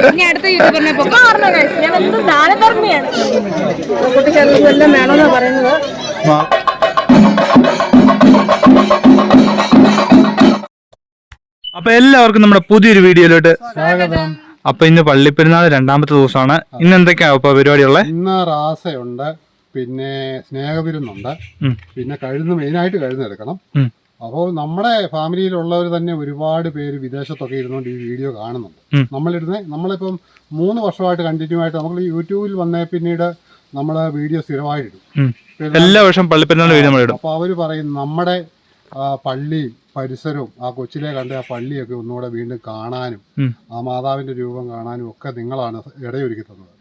ഇനി അടുത്ത യൂട്യൂബറിനെ ദാനധർമ്മിയാണ് കുട്ടിക്ക് എല്ലാം വേണമെന്നാ പറയുന്നത്. അപ്പൊ എല്ലാവർക്കും നമ്മുടെ പുതിയൊരു വീഡിയോയിലോട്ട് സ്വാഗതം. അപ്പൊ ഇന്ന് പള്ളിപ്പെരുന്നാൾ രണ്ടാമത്തെ ദിവസമാണ്. ഇന്ന് എന്തൊക്കെയാ ഇപ്പൊ പരിപാടിയുള്ളത് ഇന്ന് റാസയുണ്ട് പിന്നെ സ്നേഹവിരുന്നുണ്ട് പിന്നെ കഴുന്ന് മെയിനായിട്ട് കഴുന്നെടുക്കണം. അപ്പോൾ നമ്മുടെ ഫാമിലിയിലുള്ളവർ തന്നെ ഒരുപാട് പേര് വിദേശത്തൊക്കെ ഇരുന്നുകൊണ്ട് ഈ വീഡിയോ കാണുന്നുണ്ട്. നമ്മളിരുന്ന് നമ്മളിപ്പം മൂന്ന് വർഷമായിട്ട് കണ്ടിന്യൂ ആയിട്ട് നമ്മൾ യൂട്യൂബിൽ വന്നേ പിന്നീട് നമ്മൾ വീഡിയോ സ്ഥിരമായിട്ടിടും. എല്ലാ വർഷവും പള്ളിപ്പെരുന്നാൾ വീഡിയോ നമ്മൾ ഇടും അപ്പോൾ അവർ പറയും നമ്മുടെ പള്ളി പരിസരവും ആ കൊച്ചിലെ കണ്ട ആ പള്ളിയൊക്കെ ഒന്നുകൂടെ വീണ്ടും കാണാനും ആ മാതാവിന്റെ രൂപം കാണാനും ഒക്കെ നിങ്ങളാണ് ഇടയൊരുക്കി തന്നത്.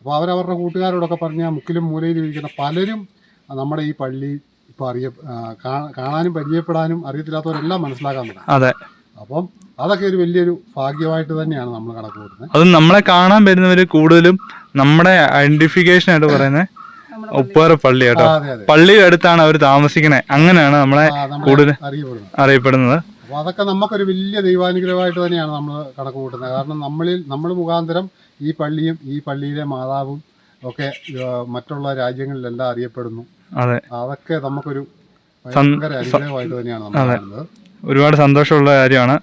അപ്പോൾ അവരവരുടെ കൂട്ടുകാരോടൊക്കെ പറഞ്ഞ മുക്കിലും മൂലയിലും ഇരിക്കുന്ന പലരും നമ്മുടെ ഈ പള്ളി ഇപ്പൊ അറിയ കാണാനും പരിചയപ്പെടാനും അറിയത്തില്ലാത്തവരെല്ലാം മനസ്സിലാക്കാൻ തുടങ്ങി അതെ. അപ്പം അതൊക്കെ ഒരു വലിയൊരു ഭാഗ്യമായിട്ട് തന്നെയാണ് നമ്മൾ കണക്ക് കൂട്ടുന്നത് അത് നമ്മളെ കാണാൻ വരുന്നവര് കൂടുതലും നമ്മുടെ ഐഡന്റിഫിക്കേഷൻ ആയിട്ട് പറയുന്നത് ഉപ്പേറെ പള്ളി. കേട്ടോ. പള്ളിയുടെ അടുത്താണ് അവർ താമസിക്കുന്നത് അങ്ങനെയാണ് നമ്മളെ കൂടുതൽ അറിയപ്പെടുന്നത്. അപ്പൊ അതൊക്കെ നമുക്കൊരു വലിയ ദൈവാനുഗ്രഹമായിട്ട് തന്നെയാണ് നമ്മൾ കണക്ക് കൂട്ടുന്നത് കാരണം നമ്മളിൽ നമ്മൾ മുഖാന്തരം ഈ പള്ളിയും ഈ പള്ളിയിലെ മാതാവും ഒക്കെ മറ്റുള്ള രാജ്യങ്ങളിലെല്ലാം അറിയപ്പെടുന്നു. അതെ. അതൊക്കെ നമുക്കൊരു ഭയങ്കര അനുഗ്രഹമായിട്ട് തന്നെയാണ് നമ്മൾ കാണുന്നത്. ഒരുപാട് സന്തോഷമുള്ള കാര്യമാണ്.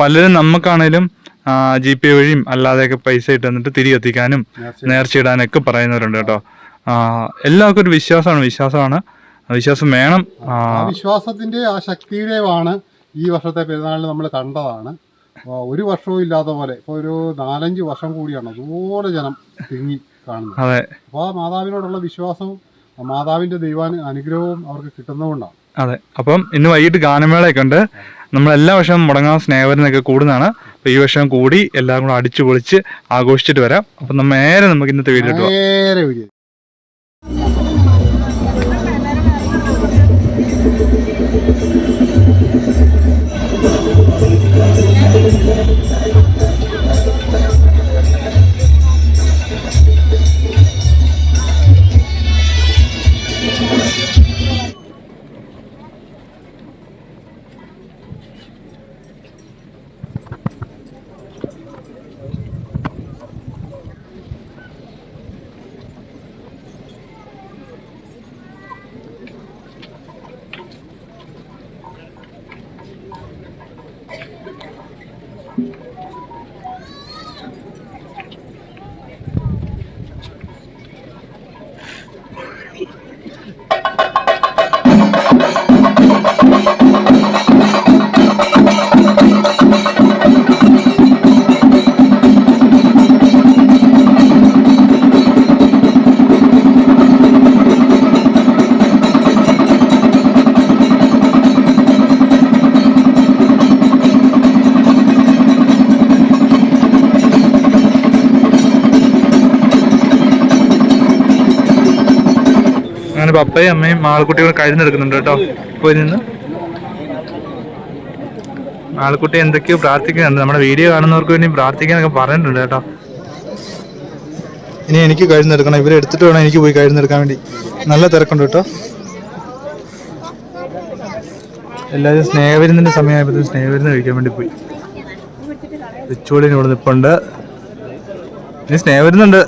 പലരും നമുക്കാണേലും ജി പേ വഴിയും അല്ലാതെയൊക്കെ പൈസ ഇട്ട് തിരികെ എത്തിക്കാനും നേർച്ച നേർച്ചയിടാനൊക്കെ പറയുന്നവരുണ്ട് കേട്ടോ. എല്ലാവർക്കും ഒരു വിശ്വാസമാണ് വിശ്വാസമാണ്. വിശ്വാസം വേണം. വിശ്വാസത്തിന്റെ ആ ശക്തിയുടെയുമാണ് ഈ വർഷത്തെ പെരുന്നാളിൽ നമ്മൾ കണ്ടതാണ്. ഒരു വർഷവും ഇല്ലാത്ത പോലെ ഇപ്പോൾ ഒരു നാലഞ്ച് വർഷം കൂടിയാണ് അതുപോലെ ജനം തിങ്ങി കാണുന്നത്. അതെ. അപ്പോൾ ആ മാതാവിനോടുള്ള വിശ്വാസവും മാതാവിന്റെ ദൈവാന് അനുഗ്രഹവും അവർക്ക് കിട്ടുന്നതുകൊണ്ടാണ്. അതെ. അപ്പം ഇന്ന് വൈകിട്ട് ഗാനമേളയൊക്കെ ഉണ്ട്. നമ്മൾ എല്ലാ വർഷവും മുടങ്ങാൻ സ്നേഹവരനൊക്കെ കൂടുന്നതാണ്. അപ്പോൾ ഈ വർഷം കൂടി എല്ലാം കൂടെ അടിച്ചു പൊളിച്ച് ആഘോഷിച്ചിട്ട് വരാം. അപ്പം നമ്മൾ നേരെ നമുക്ക് ഇന്നത്തെ വീഡിയോ പോകാം. നേരെ വീഡിയോ. അങ്ങനെ പപ്പയും അമ്മയും ആൾക്കുട്ടികൾ കഴിഞ്ഞെടുക്കുന്നുണ്ട് കേട്ടോ. പോയി നിന്ന്. മാളക്കുട്ടി എന്തൊക്കെയോ പ്രാർത്ഥിക്കുന്നുണ്ട്. നമ്മുടെ വീഡിയോ കാണുന്നവർക്ക് വേണ്ടി പ്രാർത്ഥിക്കാനൊക്കെ പറഞ്ഞിട്ടുണ്ട് കേട്ടോ. ഇനി എനിക്ക് കഴിഞ്ഞെടുക്കണം ഇവരെ എടുത്തിട്ട് വേണം എനിക്ക് പോയി കഴിഞ്ഞെടുക്കാൻ വേണ്ടി. നല്ല തിരക്കുണ്ട് കേട്ടോ. എല്ലാവരും സ്നേഹവിരുന്നിന്റെ സമയമായപ്പോഴത്തേക്കും സ്നേഹവിരുന്ന് കഴിക്കാൻ വേണ്ടി പോയി. റിച്ചുവളിന് ഇവിടെ നിൽപ്പുണ്ട് ഇനി സ്നേഹവിരുന്നുണ്ട്.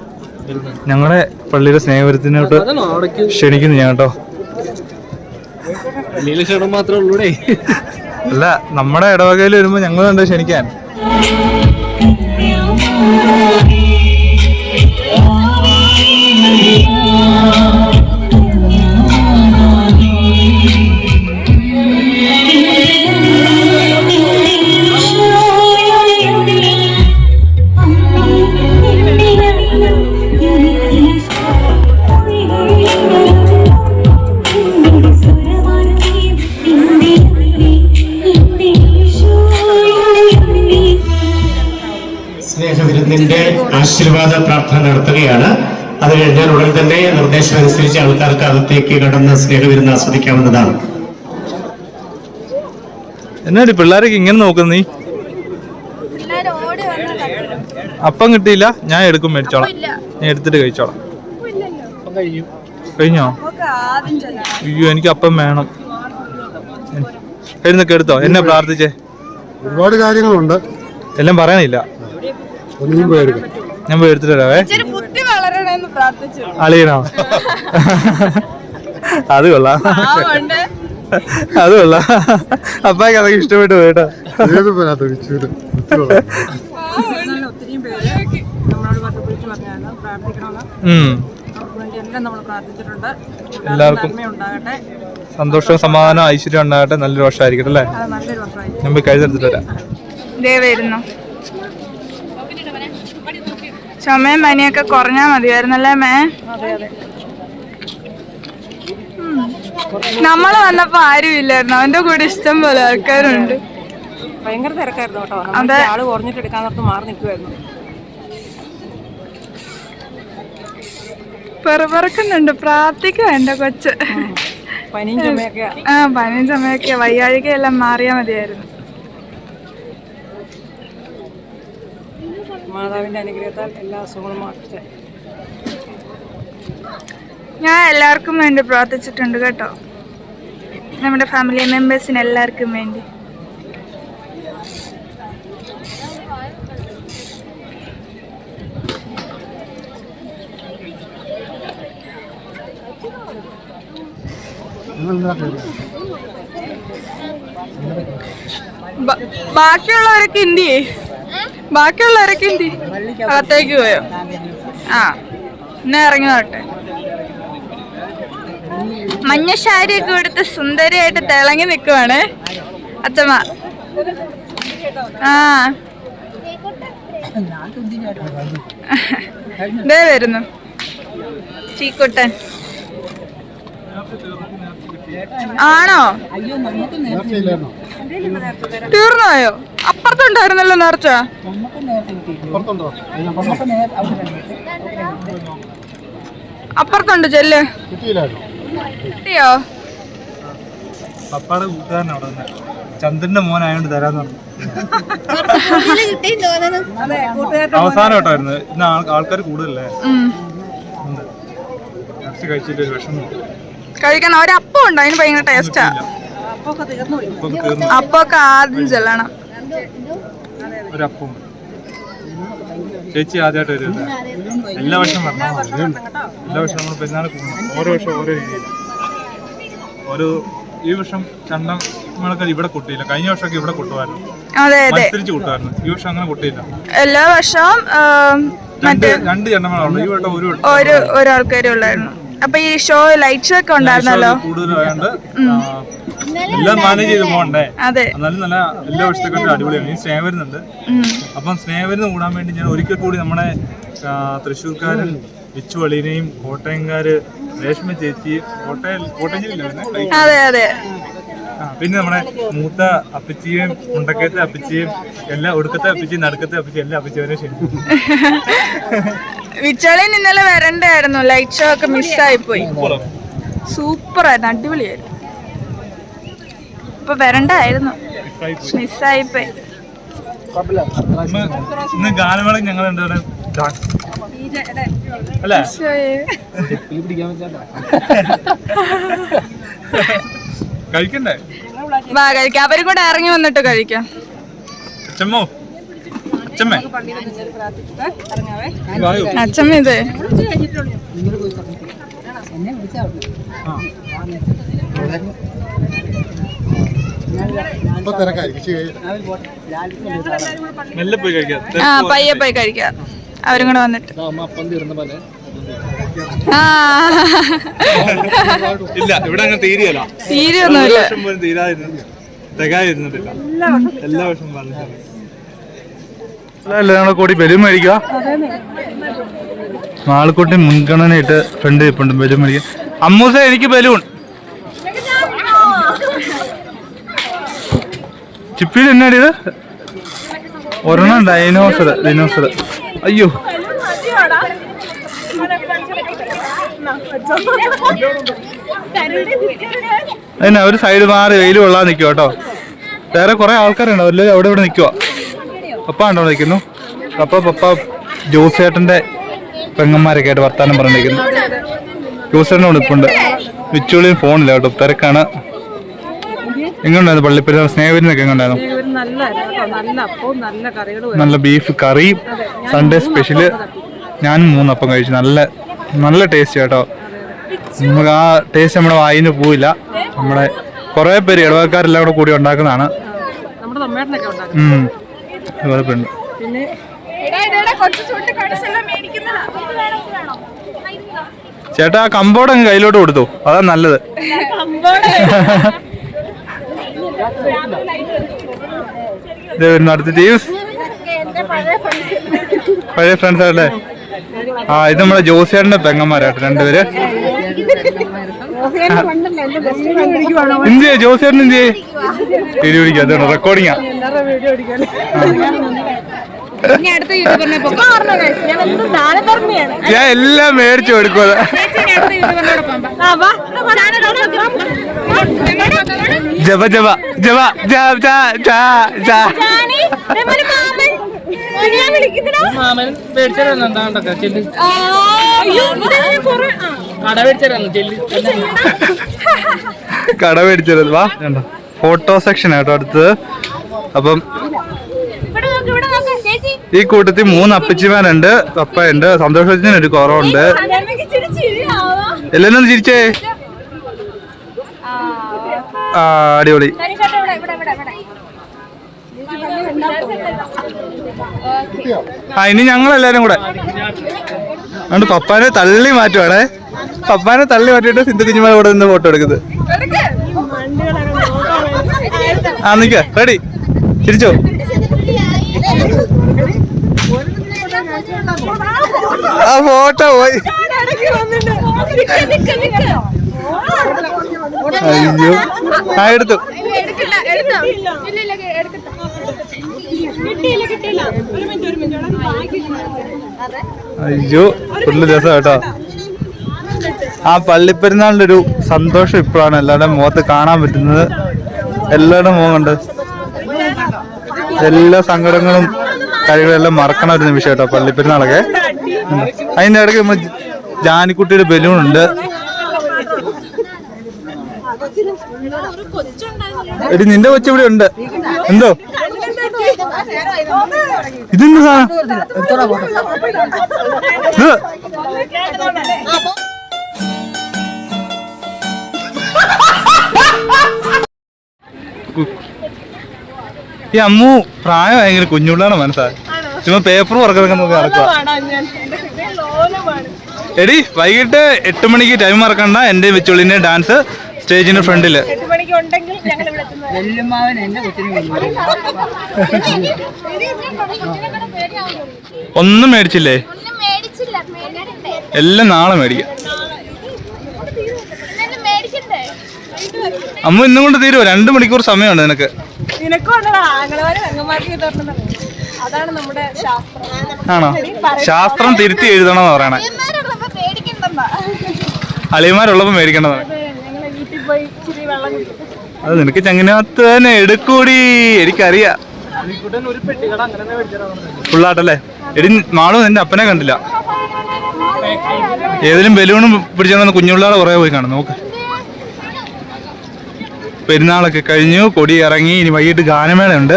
ഞങ്ങളുടെ പള്ളിയുടെ സ്നേഹപരത്തിനോട്ട് ക്ഷണിക്കുന്നു ഞാൻ കേട്ടോ. നീലക്ഷണം മാത്രമേ ഉള്ളൂടെ? അല്ല നമ്മുടെ ഇടവകയിൽ വരുമ്പോ ഞങ്ങൾ കണ്ട് ക്ഷണിക്കാൻ? സ്നേഹവിരുന്നിന്റെ അനുസരിച്ച് ആൾക്കാർക്ക് അകത്തേക്ക് കടന്ന് സ്നേഹവിരുന്ന് ആസ്വദിക്കാവുന്നതാണ്. എന്നാടി പിള്ളേരൊക്കെ ഇങ്ങനെ നോക്കുന്നു നീ? അപ്പം കിട്ടിയില്ല ഞാൻ എടുക്കും മേടിച്ചോളാം. ഞാൻ എടുത്തിട്ട് കഴിച്ചോളാം. കഴിഞ്ഞോ? അയ്യോ എനിക്ക് അപ്പം വേണം. എഴുന്നൊക്കെ എടുത്തോ? എന്നെ പ്രാർത്ഥിച്ചേ. ഒരുപാട് കാര്യങ്ങളുണ്ട്. എല്ലാം പറയാനില്ല ഒന്നും പോയി എടുക്കും ഞാൻ പോയി എടുത്തിട്ട് വരാവേ ഇച്ചിരി ബുദ്ധി വളരണമെന്ന് പ്രാർത്ഥിച്ചു. അളിയനോ? അത് കൊള്ളാം. അത് കൊള്ളാം. അപ്പാക്ക് അതൊക്കെ ഇഷ്ടപ്പെട്ടു പോയിട്ടോ എല്ലാവർക്കും ഉണ്ടാകട്ടെ സന്തോഷവും സമാധാനവും ഐശ്വര്യം ഉണ്ടാകട്ടെ. നല്ലൊരു വർഷമായിരിക്കട്ടെ അല്ലേ? നമ്മൾ കഴുതെടുത്തിട്ട് വരാം. വരുന്നു. ചുമയും പനിയൊക്കെ കുറഞ്ഞാ മതിയായിരുന്നല്ലേ മേ? നമ്മൾ വന്നപ്പോ ആരും ഇല്ലായിരുന്നു. അവന്റെ കൂടെ ഇഷ്ടം പോലെ ആൾക്കാരുണ്ട്. ഭയങ്കര തിരക്കായിരുന്നു കേട്ടോ. ആൾ കുറഞ്ഞിട്ട് എടുക്കാൻ നിർത്ത് മാറി നിൽക്കുമായിരുന്നു പെറുപെറുക്കുന്നുണ്ട്. പ്രാർത്ഥിക്കുക എന്റെ കൊച്ച്. പനിയും ചുമയൊക്കെ ആ പനിയും ചുമയൊക്കെ വയ്യാഴികയെല്ലാം മാറിയാ മതിയായിരുന്നു. മാതാവിന്റെ അനുഗ്രഹത്താൽ എല്ലാ അസുഖങ്ങളും മാറ്റിച്ച് ഞാൻ എല്ലാവർക്കും വേണ്ടി പ്രാർത്ഥിച്ചിട്ടുണ്ട് കേട്ടോ. നമ്മുടെ ഫാമിലി മെമ്പേഴ്സിന് എല്ലാവർക്കും വേണ്ടി. ബാക്കിയുള്ളവരൊക്കെ എന്തിയേ ബാക്കിയുള്ളവരൊക്കെ എന്തി അകത്തേക്ക് പോയോ? ആ എന്നാ ഇറങ്ങി നോട്ടെ മഞ്ഞ ശാരിയൊക്കെ എടുത്ത് സുന്ദരിയായിട്ട് തിളങ്ങി നിൽക്കുവാണ് അച്ഛമ്മ. ആ. ദേ വരുന്നു. ചീക്കുട്ടൻ. ആണോ? തീർന്നോയോ അപ്പുറത്തുണ്ടായിരുന്നല്ലോ നേർച്ച. പുറത്തുണ്ടോ അപ്പുറത്തുണ്ട് ചെല്ല്. കിട്ടിയോ? പപ്പാടെ കൂട്ടുകാരൻ അവിടെ തന്നെ ചന്ദ്രന്റെ മോനായോണ്ട് തരാന്ന് പറഞ്ഞു. അവസാനം കേട്ടായിരുന്നു ഇന്ന് ആൾക്കാർ കൂടുതലല്ലേ. കഴിച്ചിട്ട് ഒരു വിഷമം. കഴിക്കണം. ഒരപ്പം ഉണ്ട്. അതിന് ഭയങ്കര ടേസ്റ്റാ അപ്പൊക്കെ ആദ്യം ചെല്ലണം. ഒരപ്പം. ചേച്ചി ആദ്യമായിട്ട് വരുന്നത് എല്ലാ വർഷവും വരണം. എല്ലാ വർഷവും നമ്മൾ പെരുന്നാൾ കൂടുന്നു ഓരോ വർഷം ഓരോ രീതിയിൽ. ഒരു ഈ വർഷം ചണ്ടം ഇവിടെ കൊട്ടിയില്ല. കഴിഞ്ഞ വർഷമൊക്കെ ഇവിടെ കൊട്ടുമായിരുന്നു. അതെ അതെ. മത്സരിച്ച് കൊട്ടുമായിരുന്നു. ഈ വർഷം അങ്ങനെ കൊട്ടിയില്ല. എല്ലാ വർഷവും രണ്ട് രണ്ട് ഈ വട്ടം ഒരു വട്ടം ഒരു ഒരാൾക്കാരും ഉള്ളായിരുന്നു. അപ്പൊ ഈ ഷോ ലൈറ്റ് ഷോ ഒക്കെ ഉണ്ടായിരുന്നല്ലോ? കൂടുതലായോണ്ട് എല്ലാം മാനേജ് ചെയ്ത് പോകണ്ടേ? അതെ. എന്നാലും നല്ല എല്ലാ വർഷത്തെക്കാട്ടും അടിപൊളിയാണ്. ഈ സ്നേഹം വരുന്നുണ്ട്. അപ്പം അപ്പം വരുന്ന കൂടാൻ വേണ്ടി ഞാൻ ഒരിക്കൽ കൂടി നമ്മുടെ തൃശ്ശൂർക്കാരൻ വിച്ചു അളീനെയും കോട്ടയംകാര് രേഷ്മ ചേച്ചി കോട്ടയം കോട്ടയം ജില്ലയിലായിരുന്നേ? അതെ അതെ. പിന്നെ നമ്മുടെ മൂത്ത അപ്പച്ചിയും മുണ്ടക്കത്തെ അപ്പച്ചിയും എല്ലാ ഒടുക്കത്തെ അപ്പച്ചിയും നടുക്കത്തെ അപ്പച്ചിയും എല്ലാ അപ്പച്ചിവരെ ക്ഷണിച്ചു. വിച്ചാളിന് ഇന്നലെ വരണ്ടായിരുന്നു. ലൈറ്റ് ഷോ ഒക്കെ മിസ്സായി പോയി. സൂപ്പർ ആയിരുന്നു അടിപൊളിയായിരുന്നു. ഇപ്പൊ വരണ്ടായിരുന്നു. മിസ്സായി പോയി ഇന്ന് ഗാനമേള ഞങ്ങൾ രണ്ടുപേരും അല്ലേ. കഴിക്കണ്ടേ? വാ കഴിക്കാം. അവരും കൂടെ ഇറങ്ങി വന്നിട്ട് കഴിക്കാം. വായോ. അച്ഛമ്മ ഇത്. ഇപ്പൊ തിരക്കായിരിക്കും. ആ പയ്യെ പോയി കഴിക്കാം. അവരും കൂടെ വന്നിട്ട്. ഇല്ല ഇവിടെ അങ്ങനെ തീരെയല്ല തീരെയൊന്നുമില്ല തികയാതിരുന്നിട്ടില്ല എല്ലാ വർഷവും കൂടി ബലൂൺ മേടിക്കുക ആൾക്കുട്ടി മുൻഗണനയിട്ട് ഫ്രണ്ട് ഇരിപ്പുണ്ട് ബലൂൺ മേടിക്കുക അമ്മൂസ എനിക്ക് ബലൂൺ. ചിപ്പിയിൽ എന്നാടി ഇത്? ഒരെണ്ണം ഡൈനോസർ ഡൈനോസർ അയ്യോ. അതിനാ ഒരു സൈഡ് മാറി വെയിൽ കൊള്ളാൻ നിൽക്കുക കേട്ടോ. വേറെ കുറെ ആൾക്കാരുണ്ട് അവരിൽ അവിടെ ഇവിടെ നിൽക്കുക പപ്പ ഉണ്ടോ നിൽക്കുന്നു പപ്പ പപ്പ ജോസേട്ടന്റെ പെങ്ങന്മാരൊക്കെ ആയിട്ട് വർത്താനം പറഞ്ഞിരിക്കുന്നു. ജോസേട്ടനോട് ഇപ്പുണ്ട്. വിച്ചുളിയും ഫോണില്ല കേട്ടോ തിരക്കാണ്. എങ്ങനെയുണ്ടായിരുന്നു പള്ളിപ്പെരുന്നാൾ? സ്നേഹവിരുന്നൊക്കെ എങ്ങനെയുണ്ടായിരുന്നു നല്ല അപ്പവും നല്ല കറികളും നല്ല ബീഫ് കറി സൺഡേ സ്പെഷ്യൽ ഞാനും മൂന്നപ്പം കഴിച്ചു. നല്ല നല്ല ടേസ്റ്റ് കേട്ടോ. നമുക്ക് ആ ടേസ്റ്റ് നമ്മുടെ വായിന്ന് പോയില്ല നമ്മുടെ കുറേ പേര് ഇടവക്കാരെല്ലാം കൂടെ കൂടി ഉണ്ടാക്കുന്നതാണ്. ചേട്ടാ ആ കമ്പോർഡ് അങ്ങ് കയ്യിലോട്ട് കൊടുത്തു. അതാ നല്ലത്. പഴയ ഫ്രണ്ട്സ് ആണല്ലേ? ആ ഇത് നമ്മുടെ ജോസിയാടിന്റെ പെങ്ങന്മാരാട്ടോ രണ്ടുപേര്. എന്ത് ജോസിയാറിന് എന്തിയെ? വീഡിയോ പിടിക്കുക. റെക്കോർഡിങ്ങാ ഞാൻ എല്ലാം മേടിച്ചു കൊടുക്കുക ജപ ജപ ജപ ജാ ജാ ജ ജ. മാമൻ. മേടിച്ചു എന്താണ്ടൊക്കെ ചെല്ലി. കട മേടിച്ചു ചെല്ലി. കട മേടിച്ചത് വാ. കണ്ടോ? ഫോട്ടോ സെക്ഷൻ ആട്ടോ അടുത്തത്. അപ്പം ഈ കൂട്ടത്തിൽ മൂന്ന് അപ്പച്ചിമാരുണ്ട് പപ്പയുണ്ട് സന്തോഷത്തിന് ഒരു കുറവുണ്ട്. എല്ലാരും ചിരിച്ചേ. ആ അടിപൊളി. ആ ഇനി ഞങ്ങൾ എല്ലാരും കൂടെ. അതുകൊണ്ട് പപ്പാനെ തള്ളി മാറ്റുവാണേ. പപ്പാനെ തള്ളി മാറ്റിയിട്ട് സിന്ധു കുഞ്ഞുമാരെ കൂടെ നിന്ന് ഫോട്ടോ എടുക്കുന്നത്. ആ നിക്ക റെഡി ചിരിച്ചോ? ആ ഫോട്ടോ പോയി. അയ്യോ. ആ എടുത്തു. അയ്യോ ഫുള്ള് രസം കേട്ടോ. ആ പള്ളിപ്പെരുന്നാളിന്റെ ഒരു സന്തോഷം ഇപ്പോഴാണ് എല്ലാവരുടെയും മുഖത്ത് കാണാൻ പറ്റുന്നത്. എല്ലാവരുടെ മുഖമുണ്ട് എല്ലാ സങ്കടങ്ങളും കാര്യങ്ങളെല്ലാം മറക്കണ ഒരു നിമിഷം കേട്ടോ പള്ളിപ്പെരുന്നാളൊക്കെ. അതിന്റെ ഇടയ്ക്ക് നമ്മൾ ജാനിക്കുട്ടിയുടെ ബലൂൺ ഉണ്ട് എടി നിന്റെ കൊച്ചിവിടെ ഉണ്ട്. എന്തോ? ഇതെന്ത് സാധനം? ഈ അമ്മു പ്രായം ഭയങ്കര കുഞ്ഞുള്ളാണ് മനസ്സാ. ചുമ്മാ പേപ്പർ വർക്കൊക്കെ നോക്കി നടക്കുക എടി വൈകിട്ട് എട്ട് മണിക്ക് ടൈം മറക്കണ്ട. എന്റെ വെച്ചുള്ളിന്റെ ഡാൻസ് സ്റ്റേജിന്റെ ഫ്രണ്ടിൽ ഒന്നും മേടിച്ചില്ലേ ഒന്നും മേടിച്ചില്ല? എല്ലാം നാളെ മേടിക്കാം. അമ്മ ഇന്നും കൊണ്ട് തീരുവോ? രണ്ട് മണിക്കൂർ സമയമുണ്ട് നിനക്ക്. നിനക്കും അതാണ് നമ്മുടെ ശാസ്ത്രം. ആണോ? ശാസ്ത്രം തിരുത്തി എഴുതണമെന്ന് പറയണേ. അളിയന്മാരുള്ളപ്പോ മേടിക്കേണ്ടതാണ് അത് നിനക്ക് ചങ്ങനകത്ത് തന്നെ എടുക്കൂടി. എനിക്കറിയാം. ഒരു പെട്ടിക്കട അങ്ങനെ മേടിച്ചാൽ ഫുള്ളാട്ടല്ലേ എടി നാളും നിന്റെ അപ്പനെ കണ്ടില്ല. ഏതിലും ബലൂണും പിടിച്ചാൽ കുഞ്ഞുള്ളാടെ കുറേ പോയി കാണും. നോക്ക്. പെരുന്നാളൊക്കെ കഴിഞ്ഞു കൊടി ഇറങ്ങി ഇനി വൈകിട്ട് ഗാനമേള ഉണ്ട്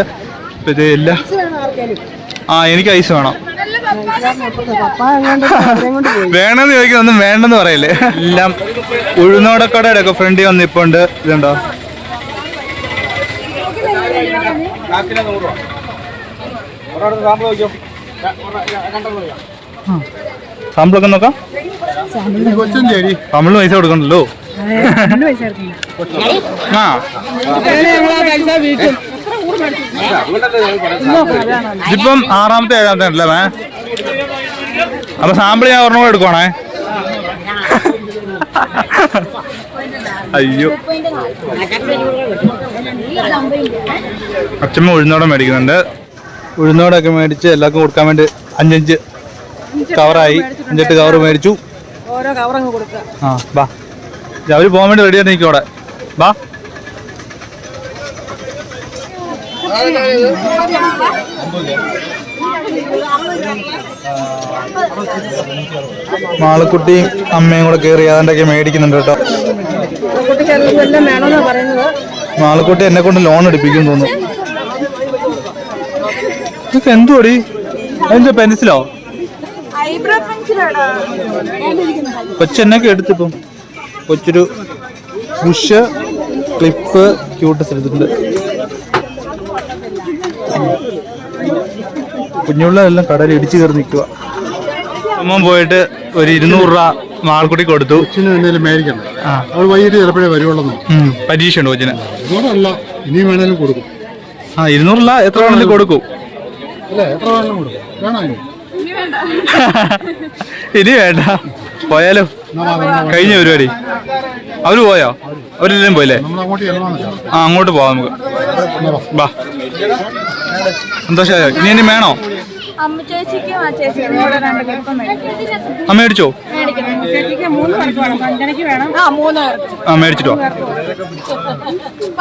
ഇത് എല്ലാ ആ എനിക്ക് ഐസ് വേണം. വേണമെന്ന് ചോദിക്കുന്ന ഒന്നും വേണ്ടെന്ന് പറയല്ലേ? എല്ലാം ഉഴുന്നോടക്കടയുടെ ഒക്കെ ഫ്രണ്ടിൽ വന്ന് ഇപ്പൊ ഉണ്ട് ഇതുണ്ടോ? സാമ്പിളൊക്കെ നോക്കാം. തമിഴ് പൈസ കൊടുക്കണ്ടല്ലോ? ആ. ഇതിപ്പം ആറാമത്തെ ഏഴാമത്തെ ഉണ്ടല്ലേ മേ? അപ്പൊ സാമ്പിൾ ഞാൻ ഒരെണ്ണം കൂടെ എടുക്കുവാണേ. അയ്യോ. അച്ഛമ്മ ഉഴുന്നോടം മേടിക്കുന്നുണ്ട്. ഉഴുന്നോടൊക്കെ മേടിച്ച് എല്ലാവർക്കും കൊടുക്കാൻ വേണ്ടി അഞ്ചഞ്ച് കവറായി. അഞ്ചെട്ട് കവർ മേടിച്ചു. ഓരോ കവറങ്ങ് കൊടുക്കുക. ആ ബാ. അവർ പോകാൻ വേണ്ടി റെഡി ആയിട്ട് നിൽക്കും അവിടെ. ബാ. മാളക്കുട്ടിയും അമ്മയും കൂടെ കയറി അതിന്റെയൊക്കെ മേടിക്കുന്നുണ്ട് കേട്ടോ. മാളക്കുട്ടി എന്നെ കൊണ്ട് ലോൺ എടുപ്പിക്കും തോന്നുന്നു. ഇതൊക്കെ എന്തുവാടി? എന്താ പെൻസിലോ കൊച്ചെന്നൊക്കെ എടുത്തിപ്പം. കൊച്ചൊരു ബുഷ് ക്ലിപ്പ് ക്യൂട്ടസ് എടുത്തിട്ടുണ്ട്. കുഞ്ഞുള്ളതെല്ലാം കടലിൽ ഇടിച്ചു കയറി നിൽക്കുക. അമ്മ പോയിട്ട് ഒരു ഇരുന്നൂറ് രൂപ മാൾക്കുട്ടി കൊടുത്തു. കൊച്ചിന് എന്തെങ്കിലും മേടിക്കണം. ആ. അവൾ വൈകിട്ട് ചിലപ്പോഴേ വരുവുള്ളൂ ഉം, പരീക്ഷ ഉണ്ട് കൊച്ചിന് വേണേലും കൊടുക്കും. ആ ഇരുന്നൂറ് രൂപ എത്ര വേണമെങ്കിലും കൊടുക്കും. അല്ലേ എത്ര വേണേലും കൊടുക്കും. വേണോ ഇനി? ഇനി വേണ്ട. പോയാലോ? കഴിഞ്ഞ പരിപാടി. അവർ പോയോ? അവരെല്ലാം പോയില്ലേ? നമ്മൾ അങ്ങോട്ട് ചെല്ലണമെന്നില്ല ആ അങ്ങോട്ട് പോവാം നമുക്ക്. ബാ. സന്തോഷമായോ? ഇനി ഇനി വേണോ? അമ്മ ചേച്ചിക്കും ആ ചേച്ചിക്കും കൂടെ രണ്ട് കപ്പം മേടിക്കും. ആ മേടിച്ചോ? ചേച്ചിക്ക് മൂന്ന് പേർക്ക് വേണം. ആ മൂന്ന് പേർക്ക്. ആ മേടിച്ചിട്ട്?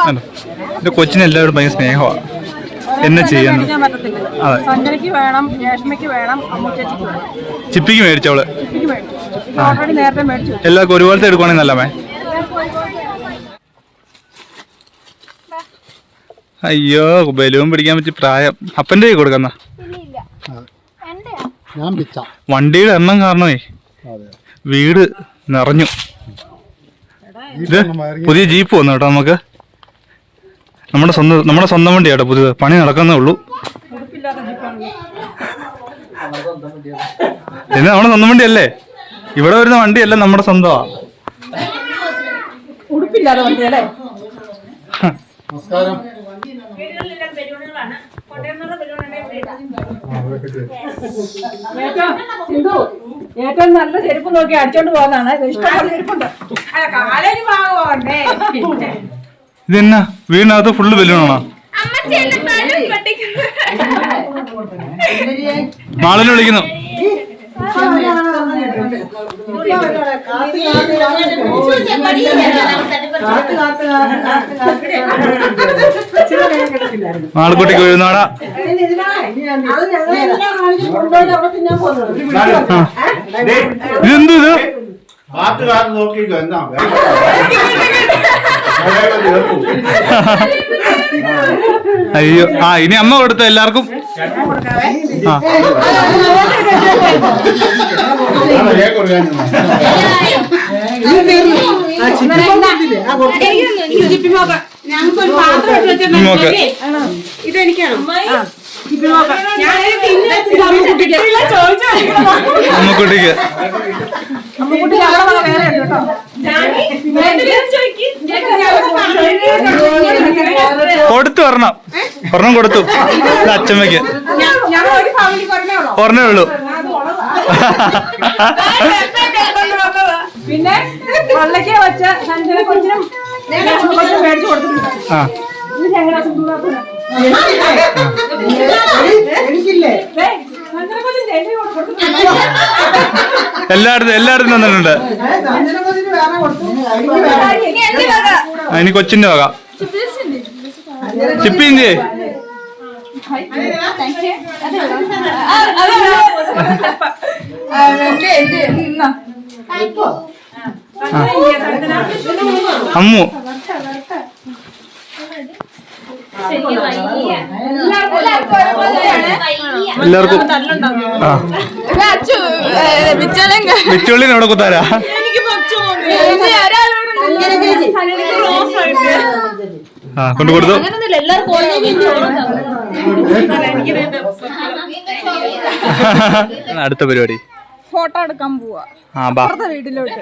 എന്റെ കൊച്ചിന് എല്ലാവരും ഭയങ്കര സ്നേഹമാണ്. എന്നെ ചെയ്യാൻ സഞ്ജനയ്ക്ക് വേണം രേഷ്മയ്ക്ക് വേണം അമ്മു ചേച്ചിക്ക് വേണം. ചിപ്പിക്ക് മേടിച്ചവൾ ഓൾറെഡി നേരത്തെ മേടിച്ചു. എല്ലാവർക്കും ഒരുപോലത്തെ എടുക്കുവാണെങ്കിൽ നല്ലമേ അയ്യോ ബലൂൺ പിടിക്കാൻ പറ്റി പ്രായം. അപ്പന്റെ കൈ കൊടുക്കുന്ന ഞാൻ പിച്ച വണ്ടിയുടെ എണ്ണം കാരണമേ വീട് നിറഞ്ഞു. ഇത് പുതിയ ജീപ്പ് വന്നു കേട്ടോ നമുക്ക്. നമ്മുടെ സ്വന്തം നമ്മുടെ സ്വന്തം വണ്ടിയാട്ടോ പുതിയത്. പണി നടക്കുന്നേ ഉള്ളൂ. ഇത് നമ്മുടെ സ്വന്തം വണ്ടിയല്ലേ? ഇവിടെ വരുന്ന വണ്ടിയല്ല നമ്മുടെ സ്വന്തമാ? ഉടുപ്പില്ലാതെ വണ്ടിയല്ലേ? നമസ്കാരം. ഏറ്റവും നല്ല ചെരുപ്പ് നോക്കി അടിച്ചോണ്ട് പോകുന്നതാണ് ഇഷ്ടംപോലെ ചെരുപ്പുണ്ട്. ഇതെന്നാ? വീടിനകത്ത് ഫുള്ള് ബലൂണാണോ മാളിനെ വിളിക്കുന്നു. മാളിക്കുട്ടിക്ക് വീഴുന്നാടാ ഇതെന്ത് ഇത്? പാട്ടുകാരൻ നോക്കിയിട്ട് എന്താ? അയ്യോ ആ ഇനി അമ്മ കൊടുത്ത എല്ലാവർക്കും ആ അമ്മക്കുട്ടിക്ക് അമ്മക്കുട്ടിക്ക്. കൊടുത്തു ഒരെണ്ണം. ഒരെണ്ണം കൊടുത്തു. ഉള്ളൂ. ഒരെണ്ണേ ഉള്ളൂ. പിന്നെ വള്ളയ്ക്ക വെച്ച സഞ്ജന കൊച്ചിനും ലക്ഷ്മി കൊച്ചിനും മേടിച്ചു കൊടുത്തിട്ടുണ്ട്. കൊടുത്തിട്ടുണ്ട് എല്ലായിടത്തും എല്ലായിടത്തും തന്നിട്ടുണ്ട്. ഇനി കൊച്ചിന്റെ വക. ചിപ്പി ഇന്ത്യേ അമ്മു. എല്ലാവർക്കും ആ. വിറ്റുള്ളിന് എവിടെ കുത്താരാ ആ കൊണ്ട് കൊടുത്തു. അടുത്ത പരിപാടി. ഫോട്ടോ എടുക്കാൻ പോവാ. ആ ബാ. വീട്ടിലോട്ട്.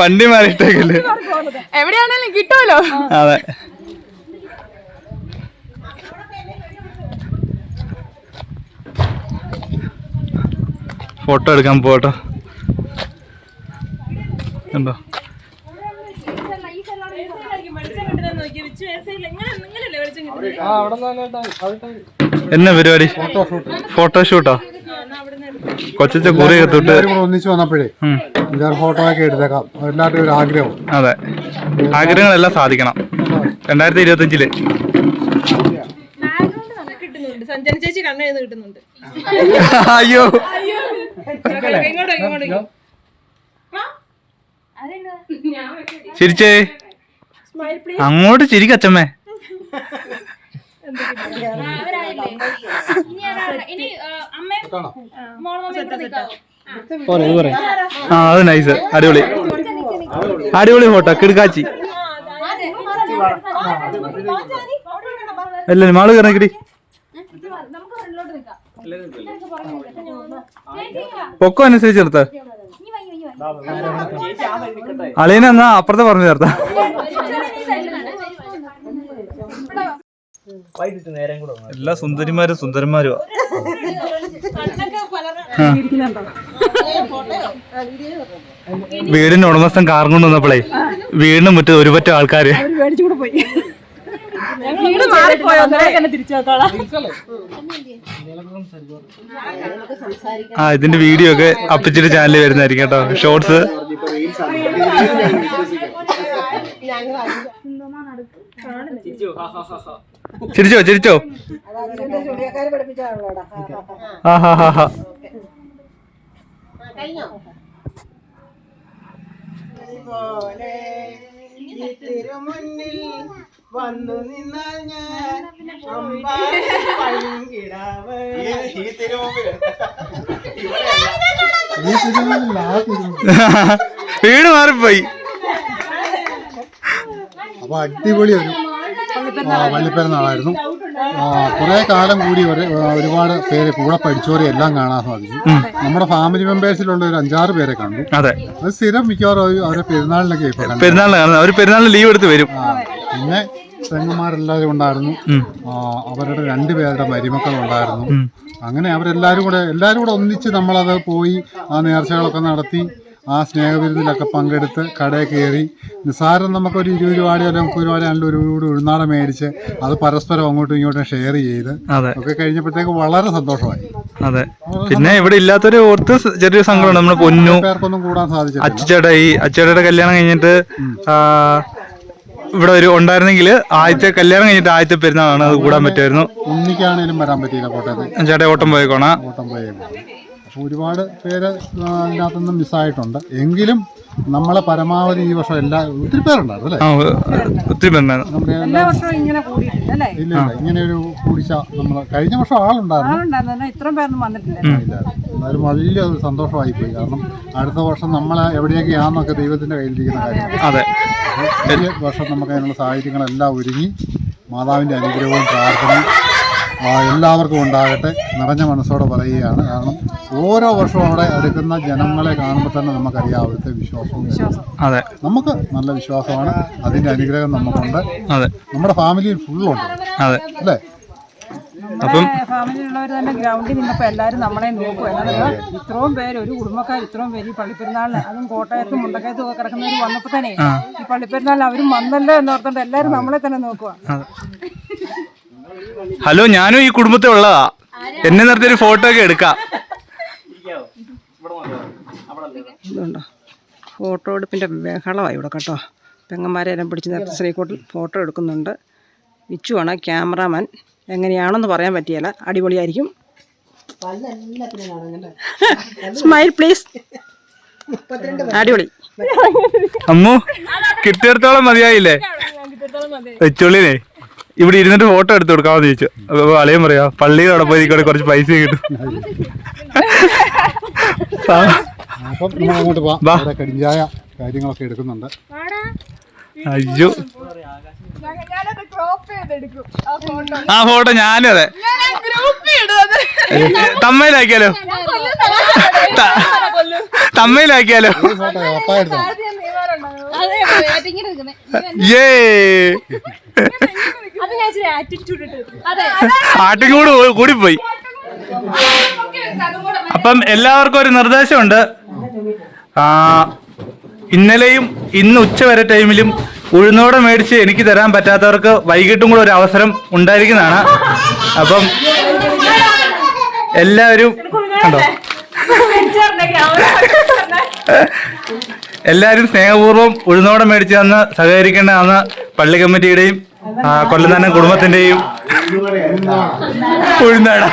വണ്ടി മാറിയിട്ടേക്കല്ലേ? എവിടെയാണെങ്കിലും കിട്ടുമല്ലോ. അതെ. ഫോട്ടോ എടുക്കാൻ പോട്ടോ കണ്ടോ? എന്നാ പരിപാടി? ഫോട്ടോഷൂട്ടോ കൊച്ചച്ച കുറി എടുത്തിട്ട് ഒന്നിച്ചു വന്നപ്പോഴേ ഫോട്ടോ ഒക്കെ എടുത്തേക്കാം. എല്ലാവരുടെയും ഒരു ആഗ്രഹം. അതെ. ആഗ്രഹങ്ങളെല്ലാം സാധിക്കണം. രണ്ടായിരത്തി ഇരുപത്തി അഞ്ചിൽ ചേച്ചി കണ്ണെഴുന്ന് കിട്ടുന്നുണ്ട് അയ്യോ. ഇങ്ങോട്ടോ ഇങ്ങോട്ടോ ചിരിച്ചേ. അങ്ങോട്ട് ചിരിക്കച്ചമ്മേ ആ അത് നൈസ് അടിപൊളി. അടിപൊളി ഫോട്ടോ കിടക്കാച്ചി. അല്ല മാൾ കയറി കിടി പൊക്കോ അനുസരിച്ച് നിർത്ത എന്നാ അപ്പുറത്തെ പറഞ്ഞു ചേർത്ത. എല്ലാ സുന്ദരിമാരും സുന്ദരന്മാരും. വീടിന്റെ ഉടമസ്ഥൻ കാർ കൊണ്ട് വന്നപ്പോഴേ വീടിന് മുറ്റ ഒരു പറ്റം ആൾക്കാര് ആ ഇതിന്റെ വീഡിയോ ഒക്കെ അപ്പച്ചിട്ട് ചാനലിൽ വരുന്നതായിരിക്കും കേട്ടോ. ഷോർട്സ് ചിരിച്ചോ? ചിരിച്ചോ ആ ഹാ ഹാ ഹാ. വന്നു നിന്നാൽ ഞാൻ വീട് മാറിപ്പോയി. അപ്പൊ അടിപൊളി ഒരു വള്ളിപ്പെരുന്നാളായിരുന്നു. കുറെ കാലം കൂടി ഒരു ഒരുപാട് പേര് കൂടെ പഠിച്ചവരെ എല്ലാം കാണാൻ സാധിച്ചു. നമ്മുടെ ഫാമിലി മെമ്പേഴ്സിലുള്ള ഒരു അഞ്ചാറ് പേരെ കണ്ടു. അതെ. അത് സ്ഥിരം മിക്കവാറും അവരെ പെരുന്നാളിനൊക്കെ ഇപ്പൊ പെരുന്നാളിന് ലീവ് എടുത്ത് വരും. പിന്നെ പെങ്ങന്മാരെല്ലാവരും ഉണ്ടായിരുന്നു. അവരുടെ രണ്ടുപേരുടെ മരുമക്കൾ ഉണ്ടായിരുന്നു. അങ്ങനെ അവരെല്ലാവരും കൂടെ എല്ലാവരും കൂടെ ഒന്നിച്ച് നമ്മളത് പോയി ആ നേർച്ചകളൊക്കെ നടത്തി. ആ സ്നേഹവിരുന്നിലൊക്കെ പങ്കെടുത്ത് കടയിൽ കയറി നിസ്സാരം നമുക്കൊരു ഇരുപത് രൂപയോ അല്ലെങ്കിൽ മുപ്പത് രൂപയോ ആണെങ്കിലും ഒരു കൂടി ഉഴുന്നാട മേടിച്ച് അത് പരസ്പരം അങ്ങോട്ടും ഇങ്ങോട്ടും ഷെയർ ചെയ്ത് ഒക്കെ കഴിഞ്ഞപ്പോഴത്തേക്ക് വളരെ സന്തോഷമായി. അതെ. പിന്നെ ഇവിടെ ഇല്ലാത്തൊരു ഓർത്ത് ചെറിയൊരു സങ്കടമുണ്ട്. നമ്മുടെ പൊന്നു പേർക്കൊന്നും കൂടാൻ സാധിച്ചു അച്ചുചേട്ടാ ഈ അച്ചടയുടെ കല്യാണം കഴിഞ്ഞിട്ട് ഇവിടെ ഒരു ഉണ്ടായിരുന്നെങ്കിൽ ആദ്യത്തെ കല്യാണം കഴിഞ്ഞിട്ട് ആദ്യത്തെ പെരുന്നാളാണ് അത് കൂടാൻ പറ്റുമായിരുന്നു. ഉണ്ണിക്കാണേലും വരാൻ പറ്റിയില്ല കോട്ടയത്ത്. ചേട്ടാ ഓട്ടം പോയേക്കോണ? ഓട്ടം പോയേക്കും അപ്പോൾ ഒരുപാട് പേര് ആ, അതിനകത്തുനിന്ന് മിസ്സായിട്ടുണ്ട്. എങ്കിലും നമ്മളെ പരമാവധി ഈ വർഷം എല്ലാ ഒത്തിരി പേരുണ്ടായിരുന്നു അല്ലേ? ആ ഒത്തിരി പേരുണ്ടായിരുന്നു. എല്ലാ വർഷവും ഇങ്ങനെ കൂടിയിട്ടില്ല ഇല്ല ഇല്ല. ഇങ്ങനെ ഒരു കൂടിച്ച നമ്മൾ കഴിഞ്ഞ വർഷം ആളുണ്ടായിരുന്നു. ഇത്രയും പേരൊന്നും വന്നിട്ടില്ല. ഇല്ലായിരുന്നു. എന്നാലും വലിയ സന്തോഷമായി പോയി കാരണം അടുത്ത വർഷം നമ്മളെ എവിടെയൊക്കെയാണെന്നൊക്കെ ദൈവത്തിന്റെ കയ്യിലിരിക്കുന്ന കാര്യം. അതെ. ഈ വർഷം നമുക്ക് അതിനുള്ള സാഹചര്യങ്ങളെല്ലാം ഒരുങ്ങി മാതാവിന്റെ അനുഗ്രഹവും പ്രാർത്ഥനയും എല്ലാവർക്കും ഉണ്ടാകട്ടെ നിറഞ്ഞ മനസ്സോടെ പറയുകയാണ്. കാരണം ഓരോ വർഷവും അവിടെ എടുക്കുന്ന ജനങ്ങളെ കാണുമ്പോൾ തന്നെ നമുക്കറിയാം അവിടുത്തെ വിശ്വാസവും അതെ. നമുക്ക് നല്ല വിശ്വാസമാണ്. അതിന്റെ അനുഗ്രഹം നമുക്കുണ്ട്. അതെ. നമ്മുടെ ഫാമിലിയിൽ ഫുള്ളുണ്ട്. അതെ. അല്ലേ? അപ്പം ഫാമിലിയിലുള്ളവർ തന്നെ ഗ്രൗണ്ടിൽ നിന്നപ്പോൾ എല്ലാരും നമ്മളെ നോക്കും. എന്നാൽ ഇത്രയും പേര് ഒരു കുടുംബക്കാർ ഇത്രയും പേര് ഈ പള്ളിപ്പെരുന്നാളിന് അതും കോട്ടയത്തും മുണ്ടക്കയത്തും ഒക്കെ കിടക്കുന്നവർ വന്നപ്പോൾ തന്നെ ഈ പള്ളിപ്പെരുന്നാളിന് അവരും വന്നല്ലോ എന്നോർത്തോണ്ട് എല്ലാവരും നമ്മളെ തന്നെ നോക്കുക ഹലോ ഞാനും ഈ കുടുംബത്തിൽ ഉള്ളതാ. എന്നെ നിർത്തി ഒരു ഫോട്ടോ ഒക്കെ എടുക്കാം. ഫോട്ടോ എടുപ്പിന്റെ ബഹളമായി ഇവിടെ കേട്ടോ. പെങ്ങന്മാരെ എല്ലാം പിടിച്ച് നിർത്തി ശ്രീകോട്ടിൽ ഫോട്ടോ എടുക്കുന്നുണ്ട്. വിച്ചുവാണ് ക്യാമറാമാൻ. എങ്ങനെയാണെന്ന് പറയാൻ പറ്റിയല്ല. അടിപൊളിയായിരിക്കും. Smile please. അടിപൊളി. അമ്മു കിട്ടിയിടത്തോളം മതിയായില്ലേ? വെച്ചുള്ളിനെ ഇവിടെ ഇരുന്നിട്ട് ഫോട്ടോ എടുത്ത് കൊടുക്കാമെന്ന് ചോദിച്ചു. അപ്പൊ അലയും പറയാ പള്ളിയിൽ അവിടെ പോയി കുറച്ച് പൈസ കിട്ടും. അപ്പം നമ്മൾ അങ്ങോട്ട് പോവാം അവിടെ കടിഞ്ചായ കാര്യങ്ങളൊക്കെ എടുക്കുന്നുണ്ട്. അയ്യോ. ആ ഫോട്ടോ ഞാനും അതെ. തമ്മയിലാക്കിയാലോ? തമ്മയിലാക്കിയാലോ? തമ്മയിലാക്കിയാലോ അപ്പാ എടുത്തോ ഏ ആട്ടും കൂടെ കൂടിപ്പോയി. അപ്പം എല്ലാവർക്കും ഒരു നിർദ്ദേശമുണ്ട്. ഇന്നലെയും ഇന്ന് ഉച്ച വരെ ടൈമിലും ഉഴുന്നോടെ മേടിച്ച് എനിക്ക് തരാൻ പറ്റാത്തവർക്ക് വൈകിട്ടും കൂടെ ഒരു അവസരം ഉണ്ടായിരിക്കുന്നതാണ്. അപ്പം എല്ലാവരും കണ്ടോ? എല്ലാവരും സ്നേഹപൂർവം ഉഴുന്നോടെ മേടിച്ച് തന്ന് സഹകരിക്കേണ്ടതാണ് പള്ളി കമ്മിറ്റിയുടെയും ആ, തന്നെ കുടുംബത്തിന്റെയും ഉഴുന്നാട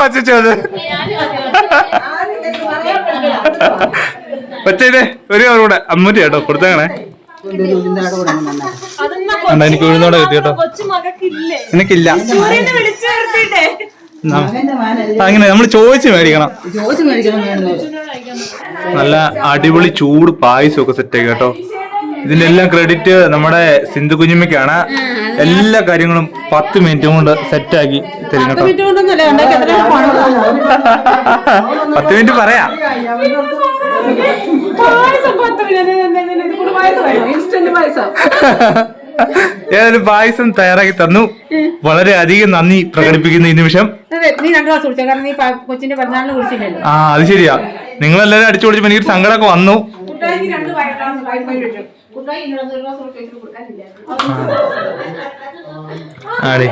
കൊച്ചത് പച്ചേ ഒരു കവർ കൂടെ. അമ്മൂറ്റി കേട്ടോ എന്താ എനിക്ക് ഉഴുന്നോടെ കിട്ടി കേട്ടോ. എനിക്കില്ല അങ്ങനെ നമ്മൾ ചോദിച്ചു മേടിക്കണം. നല്ല അടിപൊളി ചൂട് പായസം ഒക്കെ സെറ്റ് ആയി കേട്ടോ. ഇതിന്റെ എല്ലാം ക്രെഡിറ്റ് നമ്മുടെ സിന്ധു കുഞ്ഞുമ്മയ്ക്കാണ്. എല്ലാ കാര്യങ്ങളും പത്ത് മിനിറ്റ് കൊണ്ട് സെറ്റ് ആക്കി തരും കേട്ടോ പത്ത് മിനിറ്റ് പറയാ. ഏതായാലും പായസം തയ്യാറാക്കി തന്നു. വളരെ അധികം നന്ദി പ്രകടിപ്പിക്കുന്ന ഈ നിമിഷം. ആ അത് ശരിയാ. നിങ്ങളെല്ലാരും അടിച്ചു പൊളിച്ചപ്പോ എനിക്ക് സങ്കടമൊക്കെ വന്നു. ആടി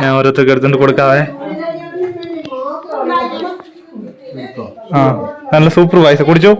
ഞാൻ ഓരോരുത്തർക്ക് എടുത്തോണ്ട് കൊടുക്കാവേ. ആ നല്ല സൂപ്പർ പായസം. കുടിച്ചോ?